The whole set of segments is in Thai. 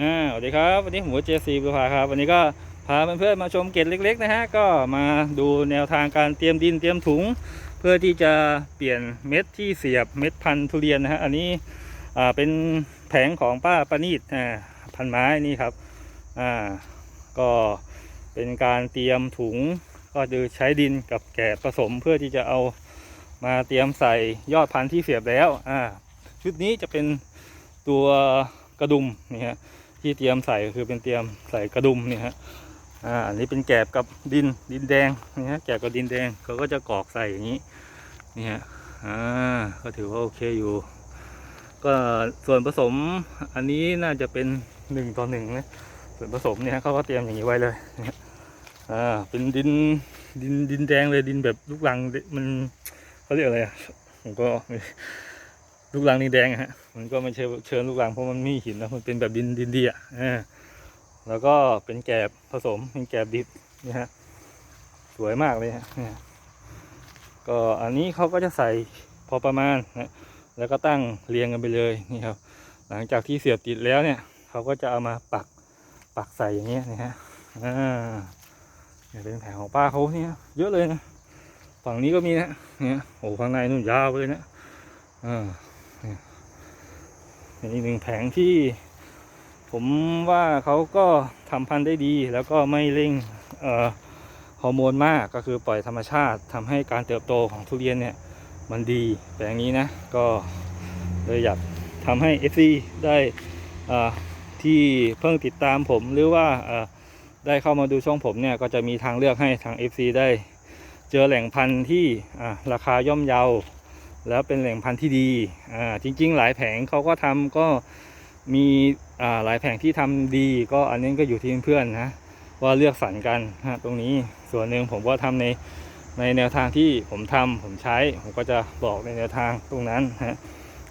อ่าสวัสดีครับวันนี้ผมเจซีบุรพาครับ วันนี้ก็พาเพื่อนๆมาชมเกตเล็ก ๆ นะฮะก็มาดูแนวทางการเตรียมดินเตรียมถุง เพื่อที่จะเปลี่ยนเม็ดที่เสียบเม็ดพันธุ์ทุเรียนนะฮะอันนี้อ่าเป็นแผงของป้าปานีดอ่าพันไม้นี่ครับอ่าก็เป็นการเตรียมถุงก็คือใช้ดินกับแกะผสมเพื่อที่จะเอามาเตรียมใส่ยอดพันธุ์ที่เสียบแล้วอ่าชุดนี้จะเป็นตัวกระดุมนี่ฮะ ที่เตรียมใส่คือเป็นเตรียมใส่กระดุมนี่ฮะอ่าอันนี้เป็นแกบกับดินดินแดงนี่ฮะแกบกับดินแดงเขาก็จะกรอกใส่อย่างนี้นี่ฮะอ่าก็ถือว่าโอเคอยู่ ก็ส่วนผสมอันนี้น่าจะเป็นหนึ่งต่อหนึ่งนะส่วนผสมเนี่ยเขาก็เตรียมอย่างนี้ไว้เลยอ่าเป็นดินดินดินแดงเลยดินแบบลูกรังมันเขาเรียกอะไรอะผมก็ ลูกรังดินแดงฮะมันก็ไม่ใช่เชิญลูกรังเพราะมันมีหินนะมันเป็นแบบดินดินดีอะแล้วก็เป็นแกบผสมเป็นแกบดิบนี่ฮะสวยมากเลยฮะก็อันนี้เขาก็จะใส่พอประมาณนะแล้วก็ตั้งเรียงกันไปเลยนี่ครับ หลังจากที่เสียบติดแล้วเนี่ยเขาก็จะเอามาปักปักใส่อย่างเงี้ยนะฮะอ่าเนี่เป็นแผงของป้าเขาเนี่ยเยอะเลยนะ ฝั่งนี้ก็มีนะเนี่ยโอ้ฝั่งในนู่นยาวเลยนะอ่า เป็นอีกหนึ่งแผงที่ ผมว่าเขาก็ทำพันธุ์ได้ดี แล้วก็ไม่เร่งฮอร์โมนมากก็คือปล่อยธรรมชาติทำให้การเติบโตของทุเรียนเนี่ยมันดีแปลงนี้นะก็เลยอยากทำให้ FC ได้ที่เพิ่งติดตามผมหรือว่าได้เข้ามาดูช่องผมเนี่ยก็จะมีทางเลือกให้ทาง FC ได้เจอแหล่งพันธุ์ที่ราคาย่อมเยา แล้วเป็นแหล่งพันธุ์ที่ดีอ่าจริง ๆ หลายแผงเขาก็ทำก็มีอ่าหลายแผงที่ทำดี ก็อันนี้ก็อยู่ที่เพื่อนๆนะว่าเลือกสรรกันฮะตรงนี้ส่วนหนึ่งผมก็ทำในในแนวทางที่ผมทำผมใช้ ผมก็จะบอกในแนวทางตรงนั้นฮะ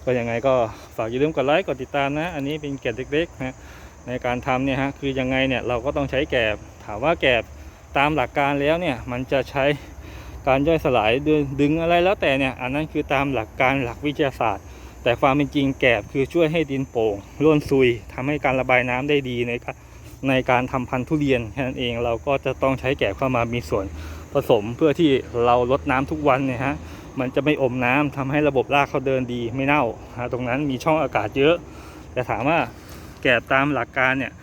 ก็ยังไงก็ฝากอย่าลืมกดไลค์กดติดตามนะ อันนี้เป็นแกะเล็กๆนะในการทำเนี่ยฮะคือยังไงเนี่ยเราก็ต้องใช้แกบถามว่าแกบตามหลักการแล้วเนี่ยมันจะใช้ การย่อยสลายดึงอะไรแล้วแต่เนี่ยอันนั้นคือตามหลักการหลักวิทยาศาสตร์ แต่ความเป็นจริงแกบคือช่วยให้ดินโป่งร่วนซุยทำให้การระบายน้ำได้ดีในในการทำพันธุ์ทุเรียนแค่นั้นเองเราก็จะต้องใช้แกบเข้ามามีส่วนผสมเพื่อที่เราลดน้ำทุกวันเนี่ยฮะมันจะไม่อมน้ำทำให้ระบบรากเขาเดินดีไม่เน่าตรงนั้นมีช่องอากาศเยอะ แต่ถามว่าแกบตามหลักการเนี่ย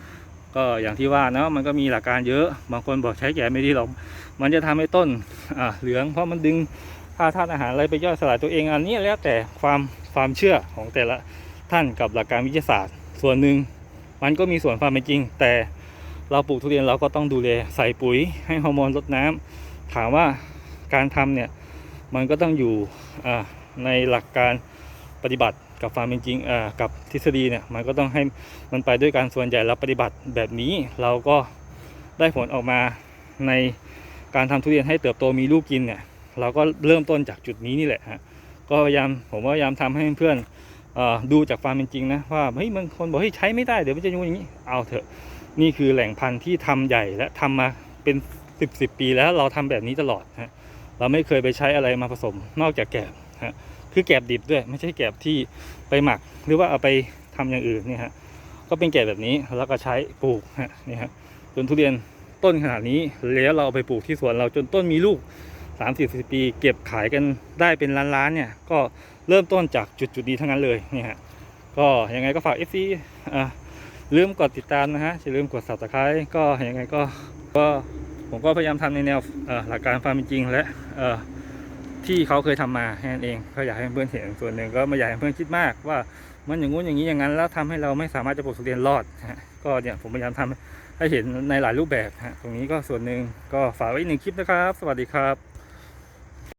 ก็อย่างที่ว่าเนาะมันก็มีหลักการเยอะ บางคนบอกใช้แกบไม่ดีหรอก มันจะทำให้ต้นเหลือง เพราะมันดึงค่าธาตุอาหารอะไรไปย่อยสลายตัวเองอันนี้แล้วแต่ความความเชื่อของแต่ละท่านกับหลักการวิทยาศาสตร์ ส่วนหนึ่งมันก็มีส่วนความเป็นจริง แต่เราปลูกทุเรียนเราก็ต้องดูแลใส่ปุ๋ย ให้ฮอร์โมนลดน้ำถามว่าการทำเนี่ยมันก็ต้องอยู่ในหลักการปฏิบัติกับความเป็นจริงกับทฤษฎีเนี่ยมันก็ต้องให้มันไปด้วยการส่วนใหญ่เราปฏิบัติแบบนี้เราก็ได้ผลออกมาใน การทำทุเรียนให้เติบโตมีลูกกินเนี่ยเราก็เริ่มต้นจากจุดนี้นี่แหละฮะก็พยายามผมพยายามทำให้เพื่อนออดูจากความเป็นจริงนะว่าเฮ้ยบางคนบอกเฮ้ยใช้ไม่ได้เดี๋ยวมันจะยุ่งอย่างนี้เอาเถอะนี่คือแหล่งพันธุ์ที่ทำใหญ่และทำมาเป็นสิบสิบปีแล้วเราทำแบบนี้ตลอดฮะเราไม่เคยไปใช้อะไรมาผสมนอกจากแกบฮะคือแกบดิบด้วย ไม่ใช่แกบที่ไปหมักหรือว่าเอาไปทำอย่างอื่นเนี่ยฮะก็เป็นแกบแบบนี้แล้วก็ใช้ปลูกฮะนี่ฮะจนทุเรียน ต้นขนาดนี้แล้วเราเอาไปปลูกที่สวนเราจนต้นมีลูก 3 4 0 ปี เก็บขายกันได้เป็นล้านๆเนี่ยก็เริ่มต้นจากจุดจุดนี้ทั้งนั้นเลยเนี่ยฮะก็ยังไงก็ฝาก FC อ่าลืมกดติดตามนะฮะอย่าลืมกด subscribe ก็ยังไงก็ก็ผมก็พยายามทำในแนวหลักการความเป็นจริงและที่เขาเคยทำมาแค่นั้นเองก็อยากให้เพื่อนเห็นส่วนหนึ่งก็ไม่อยากให้เพื่อนคิดมากว่า มันอย่างงู้นอย่างนี้อย่างนั้นแล้วทำให้เราไม่สามารถจะปลูกทุเรียนรอดฮะก็เนี่ยผมพยายามทำให้เห็นในหลายรูปแบบฮะตรงนี้ก็ส่วนหนึ่งก็ฝากไว้หนึ่งคลิปนะครับ สวัสดีครับ